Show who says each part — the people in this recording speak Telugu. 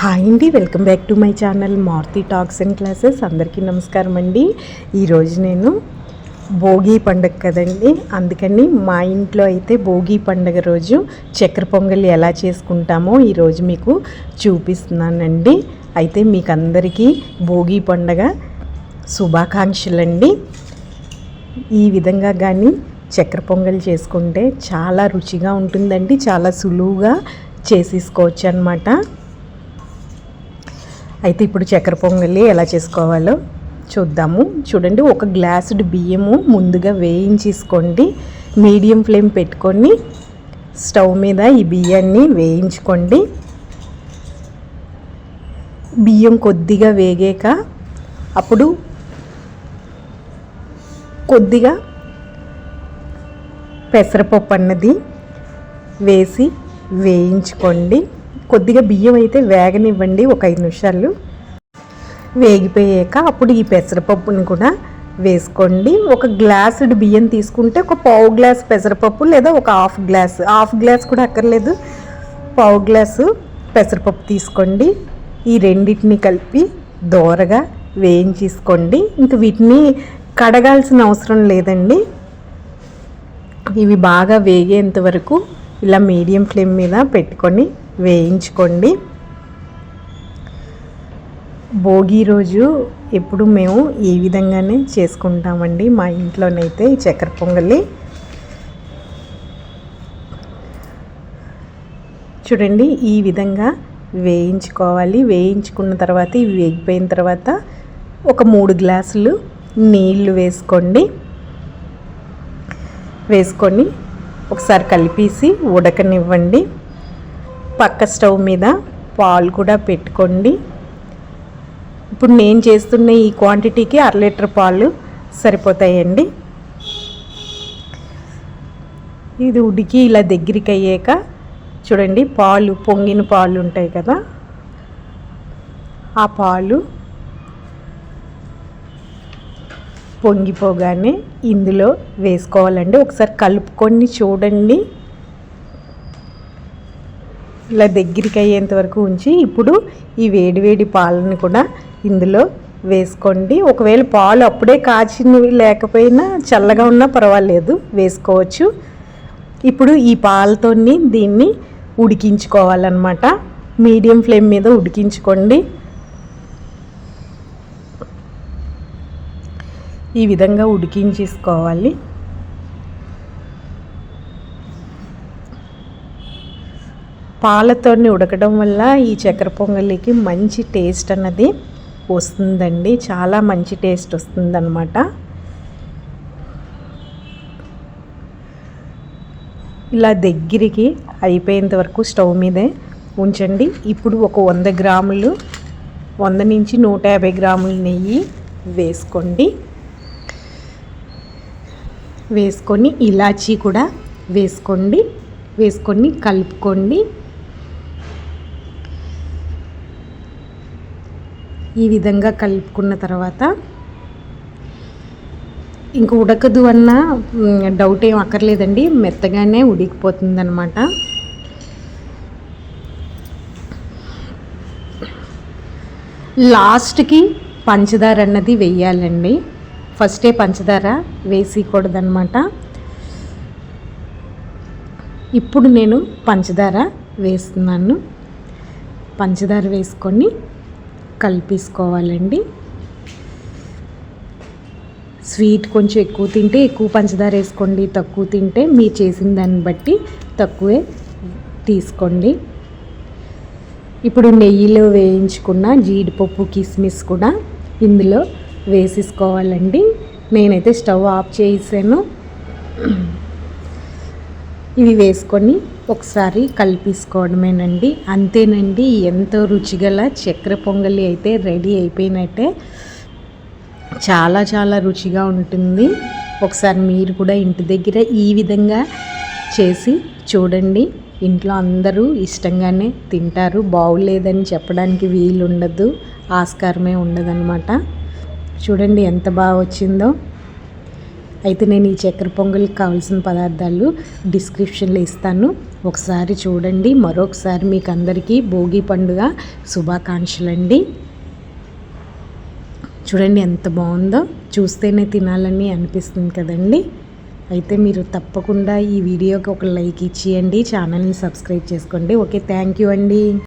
Speaker 1: హాయ్ అండి welcome back to my channel Maruti talks and classes. అందరికీ నమస్కారం అండి. ఈరోజు నేను భోగి పండుగ కదండి. అందుకని మా ఇంట్లో అయితే భోగి పండుగ రోజు చక్కెర పొంగలి ఎలా చేసుకుంటామో ఈరోజు మీకు చూపిస్తున్నానండి. అయితే మీకు అందరికీ భోగి పండుగ శుభాకాంక్షలండి. ఈ విధంగా కానీ చక్కెర పొంగల్ చేసుకుంటే చాలా రుచిగా ఉంటుందండి. చాలా సులువుగా చేసేసుకోవచ్చు అనమాట అయితే ఇప్పుడు చక్కెర పొంగలి ఎలా చేసుకోవాలో చూద్దాము. చూడండి ఒక గ్లాసుడు బియ్యము ముందుగా వేయించేసుకోండి. మీడియం ఫ్లేమ్ పెట్టుకొని స్టవ్ మీద ఈ బియ్యాన్ని వేయించుకోండి. బియ్యం కొద్దిగా వేగాక అప్పుడు కొద్దిగా పెసరపప్పు అన్నది వేసి వేయించుకోండి. కొద్దిగా బియ్యం అయితే వేగనివ్వండి ఒక ఐదు నిమిషాలు. వేగిపోయాక అప్పుడు ఈ పెసరపప్పుని కూడా వేసుకోండి. ఒక గ్లాసుడు బియ్యం తీసుకుంటే ఒక పావు గ్లాస్ పెసరపప్పు లేదా ఒక హాఫ్ గ్లాస్. హాఫ్ గ్లాస్ కూడా అక్కర్లేదు. పావు గ్లాసు పెసరపప్పు తీసుకోండి. ఈ రెండింటిని కలిపి దోరగా వేయించేసుకోండి. ఇంక వీటిని కడగాల్సిన అవసరం లేదండి. ఇవి బాగా వేగేంత వరకు ఇలా మీడియం ఫ్లేమ్ మీద పెట్టుకొని వేయించుకోండి. భోగి రోజు ఎప్పుడు మేము ఈ విధంగానే చేసుకుంటామండి మా ఇంట్లోనైతే చక్కెర పొంగలి. చూడండి ఈ విధంగా వేయించుకోవాలి. వేయించుకున్న తర్వాత ఇవి వేగిపోయిన తర్వాత ఒక మూడు గ్లాసులు నీళ్ళు వేసుకోండి. వేసుకొని ఒకసారి కలిపేసి ఉడకనివ్వండి. పక్క స్టవ్ మీద పాలు కూడా పెట్టుకోండి. ఇప్పుడు నేను చేస్తున్న ఈ క్వాంటిటీకి అర లీటర్ పాలు సరిపోతాయండి. ఇది ఉడికి ఇలా దగ్గరికి అయ్యాక చూడండి పాలు పొంగిన పాలు ఉంటాయి కదా. ఆ పాలు పొంగిపోగానే ఇందులో వేసుకోవాలండి. ఒకసారి కలుపుకొని చూడండి. ఇలా దగ్గరికి అయ్యేంత వరకు ఉంచి ఇప్పుడు ఈ వేడివేడి పాలను కూడా ఇందులో వేసుకోండి. ఒకవేళ పాలు అప్పుడే కాచినవి లేకపోయినా చల్లగా ఉన్నా పర్వాలేదు వేసుకోవచ్చు. ఇప్పుడు ఈ పాలతోని దీన్ని ఉడికించుకోవాలన్నమాట. మీడియం ఫ్లేమ్ మీద ఉడికించుకోండి. ఈ విధంగా ఉడికించేసుకోవాలి. పాలతోని ఉడకడం వల్ల ఈ చక్కెర పొంగలికి మంచి టేస్ట్ అన్నది వస్తుందండి. చాలా మంచి టేస్ట్ వస్తుందన్నమాట. ఇలా దగ్గరికి అయిపోయేంత వరకు స్టవ్ మీదే ఉంచండి. ఇప్పుడు ఒక వంద గ్రాములు వంద నుంచి నూట యాభై గ్రాముల నెయ్యి వేసుకోండి. వేసుకొని ఇలాచీ కూడా వేసుకోండి. వేసుకొని కలుపుకోండి. ఈ విధంగా కలుపుకున్న తర్వాత ఇంక ఉడకదు అన్న డౌట్ ఏం అక్కర్లేదండి. మెత్తగానే ఉడికిపోతుందనమాట లాస్ట్కి పంచదార అన్నది వెయ్యాలండి ఫస్టే పంచదార వేసికూడదనమాట ఇప్పుడు నేను పంచదార వేస్తున్నాను. పంచదార వేసుకొని కలిపేసుకోవాలండి. స్వీట్ కొంచెం ఎక్కువ తింటే ఎక్కువ పంచదార వేసుకోండి తక్కువ తింటే మీరు చేసిన దాన్ని బట్టి తక్కువే తీసుకోండి. ఇప్పుడు నెయ్యిలో వేయించుకున్న జీడిపప్పు కిస్మిస్ కూడా ఇందులో వేసేసుకోవాలండి. నేనైతే స్టవ్ ఆఫ్ చేసాను ఇవి వేసుకొని ఒకసారి కలిపేసుకోవడమేనండి. అంతేనండి ఎంతో రుచిగల చక్కెర పొంగలి అయితే రెడీ అయిపోయినట్టే. చాలా చాలా రుచిగా ఉంటుంది. ఒకసారి మీరు కూడా ఇంటి దగ్గర ఈ విధంగా చేసి చూడండి. ఇంట్లో అందరూ ఇష్టంగానే తింటారు. బాగులేదని చెప్పడానికి వీలు ఉండదు ఆస్కారమే ఉండదన్నమాట. చూడండి ఎంత బాగా వచ్చిందో అయితే నేను ఈ చక్కెర పొంగల్కి కావాల్సిన పదార్థాలు డిస్క్రిప్షన్లో ఇస్తాను. ఒకసారి చూడండి. మరొకసారి మీకు అందరికీ భోగి పండుగ శుభాకాంక్షలండి. చూడండి ఎంత బాగుందో. చూస్తేనే తినాలని అనిపిస్తుంది కదండి. అయితే మీరు తప్పకుండా ఈ వీడియోకి ఒక లైక్ ఇచ్చేయండి. ఛానల్ని సబ్స్క్రైబ్ చేసుకోండి. ఓకే థ్యాంక్ యూ అండి.